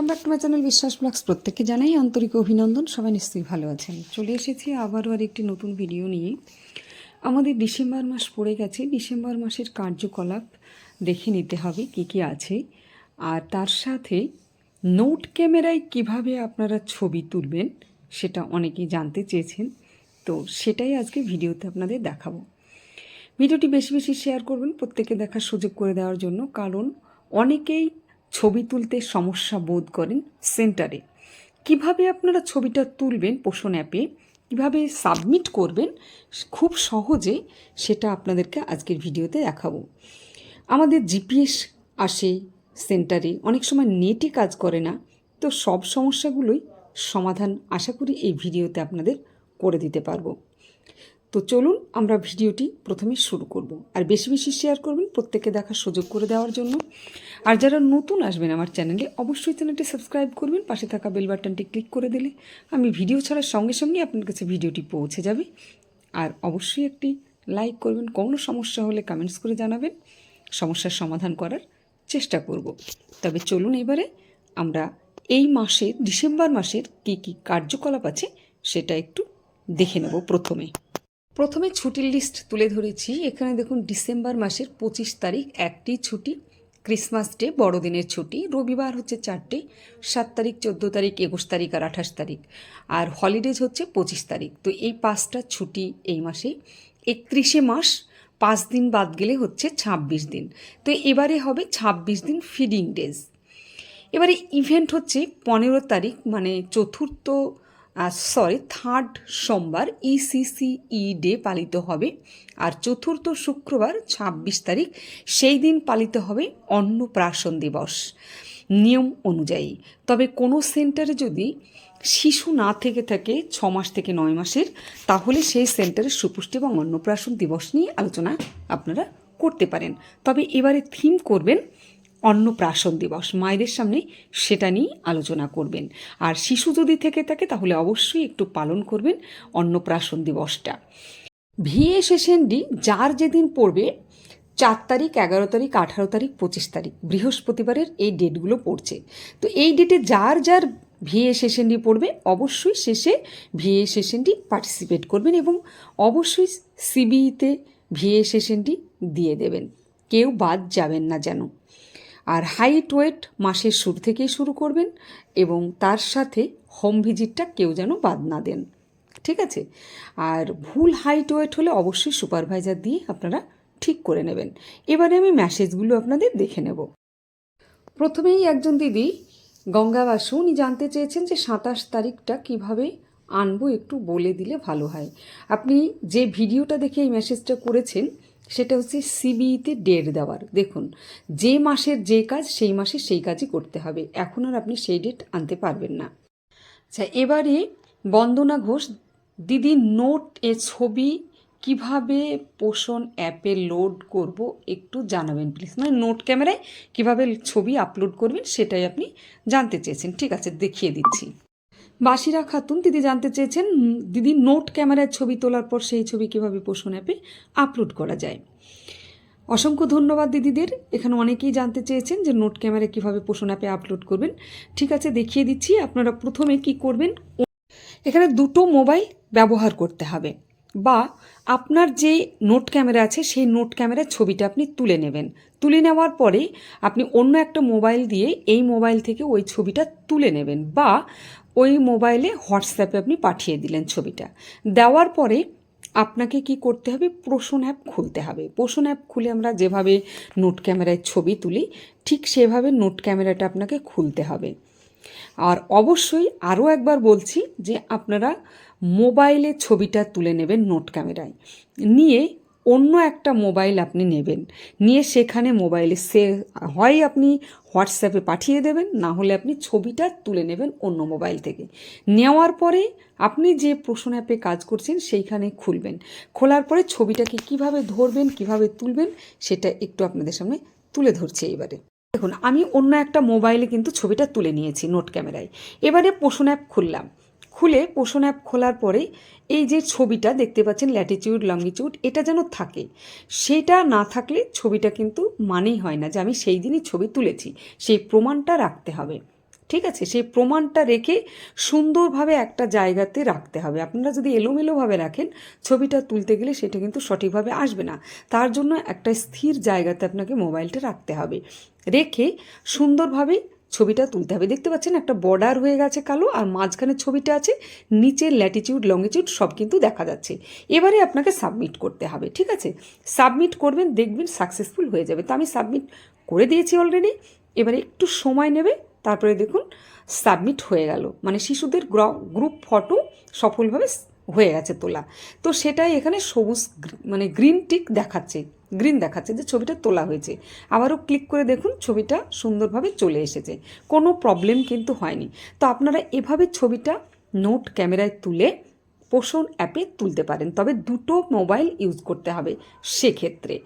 Welcome back to my channel Biswas vlogs প্রত্যেককে জানাই আন্তরিক অভিনন্দন, সবাই নিশ্চয়ই ভালো আছেন। চলে এসেছি আবারও আর একটি নতুন ভিডিও নিয়ে। আমাদের ডিসেম্বর মাস পড়ে গেছে। ডিসেম্বর মাসের কার্যকলাপ দেখে নিতে হবে কি কি আছে। আর তার সাথে নোট ক্যামেরায় কীভাবে আপনারা ছবি তুলবেন, সেটা অনেকেই জানতে চেয়েছেন। তো সেটাই আজকে ভিডিওতে আপনাদের দেখাবো। ভিডিওটি বেশি বেশি শেয়ার করবেন প্রত্যেকে দেখার সুযোগ করে দেওয়ার জন্য। কারণ অনেকেই ছবি তুলতে সমস্যা বোধ করেন সেন্টারে। কীভাবে আপনারা ছবিটা তুলবেন পোষণ অ্যাপে? কীভাবে সাবমিট করবেন? খুব সহজে সেটা আপনাদেরকে আজকের ভিডিওতে দেখাবো। আমাদের জিপিএস আসে সেন্টারে, অনেক সময় নেটে কাজ করে না। তো সব সমস্যাগুলোই সমাধান আশা করি এই ভিডিওতে আপনাদের করে দিতে পারব। তো চলুন আমরা ভিডিওটি প্রথমে শুরু করব। আর বেশি বেশি শেয়ার করবেন প্রত্যেকে দেখার সুযোগ করে দেওয়ার জন্য। আর যারা নতুন আসবেন আমার চ্যানেলে অবশ্যই চ্যানেলটি সাবস্ক্রাইব করবেন, পাশে থাকা বেল বাটনটি ক্লিক করে দিলে আমি ভিডিও ছাড়ার সঙ্গে সঙ্গে আপনার কাছে ভিডিওটি পৌঁছে যাবে। আর অবশ্যই একটি লাইক করবেন, কোনো সমস্যা হলে কমেন্টস করে জানাবেন। সমস্যার সমাধান করার চেষ্টা করব। তবে চলুন এবারে আমরা এই মাসের, ডিসেম্বর মাসের কী কী কার্যকলাপ আছে সেটা একটু দেখে নেব প্রথমে। প্রথমে ছুটির লিস্ট তুলে ধরেছি। এখানে দেখুন, ডিসেম্বর মাসের পঁচিশ তারিখ, একটি ছুটি, ক্রিসমাস ডে, বড়দিনের ছুটি, রবিবার হচ্ছে চারটে, সাত তারিখ, চোদ্দ তারিখ, একুশ তারিখ আর আঠাশ তারিখ। আর হলিডেজ হচ্ছে পঁচিশ তারিখ। তো এই পাঁচটা ছুটি এই মাসে। একত্রিশে মাস, পাঁচ দিন বাদ গেলে হচ্ছে ছাব্বিশ দিন। তো এবারে হবে ছাব্বিশ দিন ফিডিং ডেজ এবারে ইভেন্ট হচ্ছে পনেরো তারিখ মানে চতুর্থ সরি থার্ড সোমবার E ইসিসিই ডে পালিত হবে আর চতুর্থ শুক্রবার ছাব্বিশ তারিখ সেই দিন পালিত হবে অন্নপ্রাশন দিবস। নিয়ম অনুযায়ী, তবে কোনো সেন্টারে যদি শিশু না থেকে থাকে ছ মাস থেকে নয় মাসের, তাহলে সেই সেন্টারের সুপুষ্টি এবং অন্নপ্রাশন দিবস নিয়ে আলোচনা আপনারা করতে পারেন। তবে এবারে থিম করবেন অন্নপ্রাশন দিবস। মায়েদের সামনে সেটা নিয়ে আলোচনা করবেন। আর শিশু যদি থেকে থাকে, তাহলে অবশ্যই একটু পালন করবেন অন্নপ্রাশন দিবসটা। ভিএ সেশনডি যার যেদিন পড়বে, চার তারিখ, এগারো তারিখ, আঠারো তারিখ, পঁচিশ তারিখ, বৃহস্পতিবারের এই ডেটগুলো পড়ছে। তো এই ডেটে যার যার ভিএ সেশনডি পড়বে, অবশ্যই শেষে ভিএ সেশনডি পার্টিসিপেট করবেন এবং অবশ্যই সিবিইতে ভিএ সেশনডি দিয়ে দেবেন। কেউ বাদ যাবেন না যেন। আর হাইট ওয়েট মাসের শুরু থেকেই শুরু করবেন এবং তার সাথে হোম ভিজিটটা কেউ যেন বাদ না দেন। ঠিক আছে? আর ভুল হাইট ওয়েট হলে অবশ্যই সুপারভাইজার দিয়ে আপনারা ঠিক করে নেবেন। এবারে আমি ম্যাসেজগুলো আপনাদের দেখে নেব। প্রথমেই একজন দিদি গঙ্গা বাসু, উনি জানতে চেয়েছেন যে সাতাশ তারিখটা কীভাবে আনব একটু বলে দিলে ভালো হয়। আপনি যে ভিডিওটা দেখে এই মেসেজটা করেছেন সেটা হচ্ছে সিবিইতে ডেট দেওয়ার। দেখুন, যে মাসের যে কাজ, সেই মাসে সেই কাজই করতে হবে। এখন আর আপনি সেই ডেট আনতে পারবেন না। আচ্ছা এবারে বন্দনা ঘোষ, দিদি নোট এ ছবি কীভাবে পোষণ অ্যাপে লোড করব একটু জানাবেন প্লিজ মানে নোট ক্যামেরায় কীভাবে ছবি আপলোড করবেন সেটাই আপনি জানতে চেয়েছেন। ঠিক আছে, দেখিয়ে দিচ্ছি। বাসিরা খাতুন, দিদি জানতে চেয়েছেন দিদি নোট ক্যামেরায় ছবি তোলার পর সেই ছবি কীভাবে পোষণ অ্যাপে আপলোড করা যায়। অসংখ্য ধন্যবাদ দিদিদের। এখানে অনেকেই জানতে চেয়েছেন যে নোট ক্যামেরা কীভাবে পোষণ অ্যাপে আপলোড করবেন। ঠিক আছে, দেখিয়ে দিচ্ছি আপনারা প্রথমে কি করবেন। এখানে দুটো মোবাইল ব্যবহার করতে হবে। বা আপনার যে নোট ক্যামেরা আছে, সেই নোট ক্যামেরার ছবিটা আপনি তুলে নেবেন। তুলে নেওয়ার পরে আপনি অন্য একটা মোবাইল দিয়ে এই মোবাইল থেকে ওই ছবিটা তুলে নেবেন বা ওই মোবাইলে হোয়াটসঅ্যাপে আপনি পাঠিয়ে দিলেন ছবিটা। দেওয়ার পরে আপনাকে কি করতে হবে? পোষণ অ্যাপ খুলতে হবে। পোষণ অ্যাপ খুলে আমরা যেভাবে নোট ক্যামেরায় ছবি তুলি, ঠিক সেভাবে নোট ক্যামেরাটা আপনাকে খুলতে হবে। আর অবশ্যই আরও একবার বলছি যে আপনারা মোবাইলে ছবিটা তুলে নেবেন নোট ক্যামেরায়। নিয়ে অন্য একটা মোবাইল আপনি নেবেন। নিয়ে সেখানে মোবাইলে সে হয় আপনি হোয়াটসঅ্যাপে পাঠিয়ে দেবেন, না হলে আপনি ছবিটা তুলে নেবেন অন্য মোবাইল থেকে। নেওয়ার পরে আপনি যে পোষণ অ্যাপে কাজ করছেন সেইখানে খুলবেন। খোলার পরে ছবিটাকে কীভাবে ধরবেন, কীভাবে তুলবেন সেটা একটু আপনাদের সামনে তুলে ধরছি এবারে দেখুন, আমি অন্য একটা মোবাইলে কিন্তু ছবিটা তুলে নিয়েছি নোট ক্যামেরায়। এবারে পোষণ অ্যাপ খুললাম। খুলে পোষণ অ্যাপ খোলার পরে এই যে ছবিটা দেখতে পাচ্ছেন ল্যাটিটিউড লঙ্গিটিউড এটা যেন থাকে। সেটা না থাকলে ছবিটা কিন্তু মানেই হয় না যে আমি সেই দিনই ছবি তুলেছি, সেই প্রমাণটা রাখতে হবে। ঠিক আছে? সেই প্রমাণটা রেখে সুন্দরভাবে একটা জায়গাতে রাখতে হবে। আপনারা যদি এলোমেলোভাবে রাখেন, ছবিটা তুলতে গেলে সেটা কিন্তু সঠিকভাবে আসবে না। তার জন্য একটা স্থির জায়গাতে আপনাকে মোবাইলটা রাখতে হবে। রেখে সুন্দরভাবে ছবিটা তুলতে হবে। দেখতে পাচ্ছেন একটা বর্ডার হয়ে গেছে কালো আর মাঝখানে ছবিটা আছে নিচের ল্যাটিটিউড লঙ্গিটিউড সব কিন্তু দেখা যাচ্ছে। এবারে আপনাকে সাবমিট করতে হবে, ঠিক আছে? সাবমিট করবেন, দেখবেন সাকসেসফুল হয়ে যাবে। তো আমি সাবমিট করে দিয়েছি অলরেডি এবারে একটু সময় নেবে, তারপরে দেখুন সাবমিট হয়ে গেল। মানে শিশুদের গ্রুপ ফটো সফলভাবে হয়ে গেছে তোলা। তো সেটাই এখানে সবুজ মানে গ্রিন টিক দেখাচ্ছে। গ্রিন দেখাচ্ছে যে ছবিটা তোলা হয়েছে। আবারও ক্লিক করে দেখুন, ছবিটা সুন্দরভাবে চলে এসেছে। কোনো প্রবলেম কিন্তু হয়নি। তো আপনারা এভাবে ছবিটা নোট ক্যামেরায় তুলে পোষণ অ্যাপে তুলতে পারেন। তবে দুটো মোবাইল ইউজ করতে হবে সেক্ষেত্রে।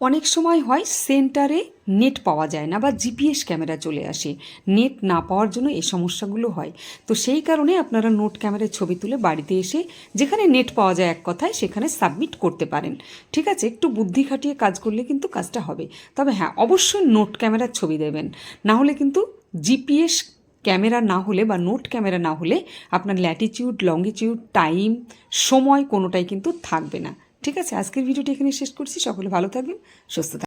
অনেক সময় হয় সেন্টারে নেট পাওয়া যায় না বা জিপিএস ক্যামেরা চলে আসে। নেট না পাওয়ার জন্য এই সমস্যাগুলো হয়। তো সেই কারণে আপনারা নোট ক্যামেরায় ছবি তুলে বাড়িতে এসে যেখানে নেট পাওয়া যায় এক কথায় সেখানে সাবমিট করতে পারেন। ঠিক আছে? একটু বুদ্ধি খাটিয়ে কাজ করলে কিন্তু কাজটা হবে। তবে হ্যাঁ অবশ্যই নোট ক্যামেরার ছবি দেবেন। না হলে কিন্তু জিপিএস ক্যামেরা না হলে বা নোট ক্যামেরা না হলে আপনার ল্যাটিটিউড লঙ্গিটিউড টাইম, সময় কোনোটাই কিন্তু থাকবে না। ঠিক আছে আজকের ভিডিওটি এখানে শেষ করছি। সকলে ভালো থাকবেন সুস্থ থাকবেন।